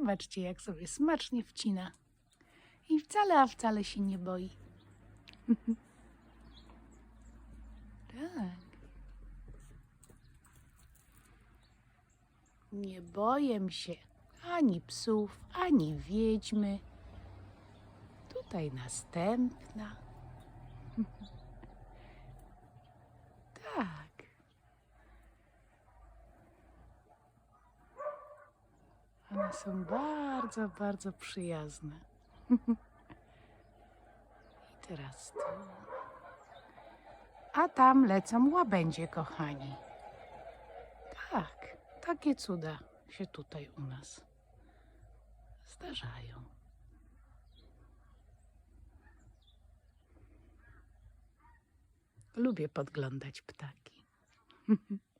Zobaczcie, jak sobie smacznie wcina. I wcale, a wcale się nie boi. tak. Nie boję się ani psów, ani wiedźmy. Tutaj następna. tak. One są bardzo, bardzo przyjazne. I teraz tu. A tam lecą łabędzie, kochani. Tak, takie cuda się tutaj u nas zdarzają. Lubię podglądać ptaki.